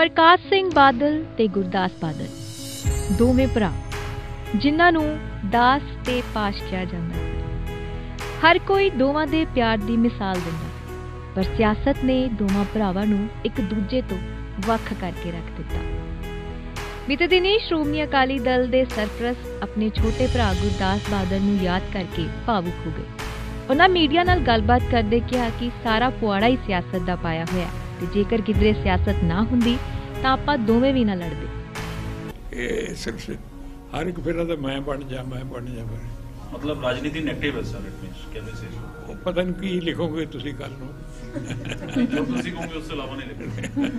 ਪ੍ਰਕਾਸ਼ ਸਿੰਘ ਬਾਦਲ ਤੇ ਗੁਰਦਾਸ ਬਾਦਲ। ਦੋਵੇਂ ਭਰਾ, ਜਿਨ੍ਹਾਂ ਨੂੰ ਦਾਸ ਤੇ ਪਾਸ਼ ਕਿਹਾ ਜਾਂਦਾ ਹੈ। ਹਰ ਕੋਈ ਦੋਵਾਂ ਦੇ ਪਿਆਰ ਦੀ ਮਿਸਾਲ ਦਿੰਦਾ ਪਰ ਸਿਆਸਤ ਨੇ ਦੋਵਾਂ ਭਰਾਵਾਂ ਨੂੰ ਇੱਕ ਦੂਜੇ ਤੋਂ ਵੱਖ ਕਰਕੇ ਰੱਖ ਦਿੱਤਾ। ਬੀਤੇ ਦਿਨੀ ਸ਼੍ਰੋਮਣੀ ਅਕਾਲੀ ਦਲ ਦੇ ਸਰਪ੍ਰਸਤ ਆਪਣੇ ਛੋਟੇ ਭਰਾ ਗੁਰਦਾਸ ਬਾਦਲ ਨੂੰ ਯਾਦ ਕਰਕੇ ਭਾਵੁਕ ਹੋ ਗਏ। ਉਹਨਾਂ ਮੀਡੀਆ ਨਾਲ ਗੱਲਬਾਤ ਕਰਦੇ ਕਿਹਾ ਕਿ ਸਾਰਾ ਪੁਆੜਾ ਹੀ ਸਿਆਸਤ ਦਾ ਪਾਇਆ ਹੋਇਆ ਤੇ ਜੇਕਰ ਕਿਧਰੇ ਸਿਆਸਤ ਨਾ ਹੁੰਦੀ ਤਾਂ ਆਪਾਂ ਦੋਵੇਂ ਵੀ ਨਾ ਲੜਦੇ। ਇਹ ਸਿਰਫ ਹਰ ਇੱਕ ਫੇਰਾ ਤਾਂ ਮੈਂ ਬਣ ਜਾ ਮੈਂ ਬਣ ਜਾ ਮਤਲਬ ਰਾਜਨੀਤੀ ਨੈਗੇਟਿਵ ਹੈ ਸਰ ਇਟ ਮੀਨਸ ਕਹਿੰਦੇ ਸੇ। ਪਤਾ ਨਹੀਂ ਕੀ ਲਿਖੋਗੇ ਤੁਸੀਂ ਕੱਲ ਨੂੰ। ਜੋ ਤੁਸੀਂ ਕਹੋਗੇ ਉਸ ਤੋਂ ਇਲਾਵਾ ਨਹੀਂ ਲਿਖੋਗੇ।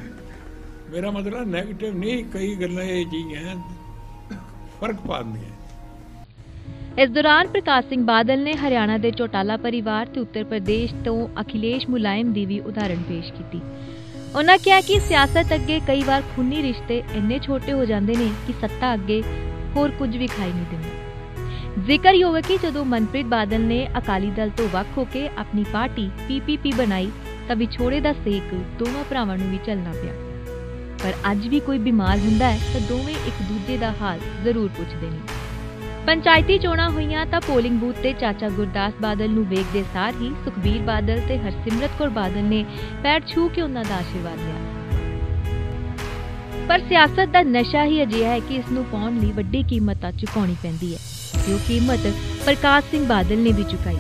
ਮੇਰਾ ਮਤਲਬ ਨੈਗੇਟਿਵ ਨਹੀਂ ਕਈ ਗੱਲਾਂ ਇਹ ਜੀ ਹੈ ਫ਼ਰਕ ਪਾਉਂਦੀਆਂ। ਇਸ ਦੌਰਾਨ ਪ੍ਰਕਾਸ਼ ਸਿੰਘ ਬਾਦਲ ਨੇ ਹਰਿਆਣਾ ਦੇ ਚੌਟਾਲਾ ਪਰਿਵਾਰ ਤੇ ਉੱਤਰ ਪ੍ਰਦੇਸ਼ ਤੋਂ ਅਖਿਲੇਸ਼ ਮੁਲਾਇਮ ਦੀ ਵੀ ਉਦਾਹਰਣ ਪੇਸ਼ ਕੀਤੀ। ਉਹਨਾਂ ਕਿਹਾ ਕਿ ਸਿਆਸਤ ਅੱਗੇ ਕਈ ਵਾਰ ਖੂਨੀ ਰਿਸ਼ਤੇ ਇੰਨੇ ਛੋਟੇ ਹੋ ਜਾਂਦੇ ਨੇ ਕਿ ਸੱਤਾ ਅੱਗੇ ਹੋਰ ਕੁਝ ਵੀ ਖਾਈ ਨਹੀਂ ਦਿੰਦਾ। ਜ਼ਿਕਰਯੋਗ ਹੈ ਕਿ ਜਦੋਂ ਮਨਪ੍ਰੀਤ ਬਾਦਲ ਨੇ ਅਕਾਲੀ ਦਲ ਤੋਂ ਵੱਖ ਹੋ ਕੇ ਆਪਣੀ ਪਾਰਟੀ ਪੀਪੀਪੀ ਬਣਾਈ, ਤਾਂ ਵਿਛੋੜੇ ਦਾ ਸੇਕ ਦੋਵਾਂ ਭਰਾਵਾਂ ਨੂੰ ਵੀ ਝੱਲਣਾ ਪਿਆ। ਪਰ ਅੱਜ ਵੀ ਕੋਈ ਬਿਮਾਰ ਹੁੰਦਾ ਹੈ, ਤਾਂ ਦੋਵੇਂ ਇੱਕ ਦੂਜੇ ਦਾ ਹਾਲ ਜ਼ਰੂਰ ਪੁੱਛਦੇ ਨੇ। ਪੰਚਾਇਤੀ ਚੋਣਾਂ ਹੋਈਆਂ ਤਾਂ ਪੋਲਿੰਗ ਬੂਥ ਤੇ ਚਾਚਾ ਗੁਰਦਾਸ ਬਾਦਲ ਨੂੰ ਵੇਖਦੇ ਸਾਰ ਹੀ ਸੁਖਬੀਰ ਬਾਦਲ ਤੇ ਹਰਸਿਮਰਤ ਕੌਰ ਬਾਦਲ ਨੇ ਪੈਰ ਛੂ ਕੇ ਉਹਨਾਂ ਦਾ ਆਸ਼ੀਰਵਾਦ ਲਿਆ। ਪਰ ਸਿਆਸਤ ਦਾ ਨਸ਼ਾ ਹੀ ਅਜਿਹਾ ਹੈ ਕਿ ਇਸ ਨੂੰ ਪਾਉਣ ਲਈ ਵੱਡੀ ਕੀਮਤਾਂ ਚੁਕਾਉਣੀ ਪੈਂਦੀ ਹੈ, ਜੋ ਕੀਮਤ ਪ੍ਰਕਾਸ਼ ਸਿੰਘ ਬਾਦਲ ਨੇ ਵੀ ਚੁਕਾਈ।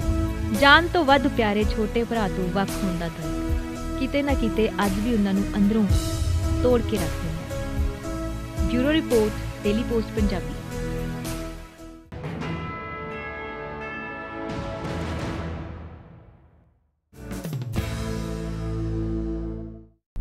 ਜਾਨ ਤੋਂ ਵੱਧ ਪਿਆਰੇ ਛੋਟੇ ਭਰਾ ਤੋਂ ਵੱਖ ਹੋਣ ਦਾ ਦਰਦ। ਕਿਤੇ ਨਾ ਕਿਤੇ ਅੱਜ ਵੀ ਉਹਨਾਂ ਨੂੰ ਅੰਦਰੋਂ ਤੋੜ ਕੇ ਰੱਖਦੇ ਦਿੰਦਾ bureau report, daily post, Punjabi.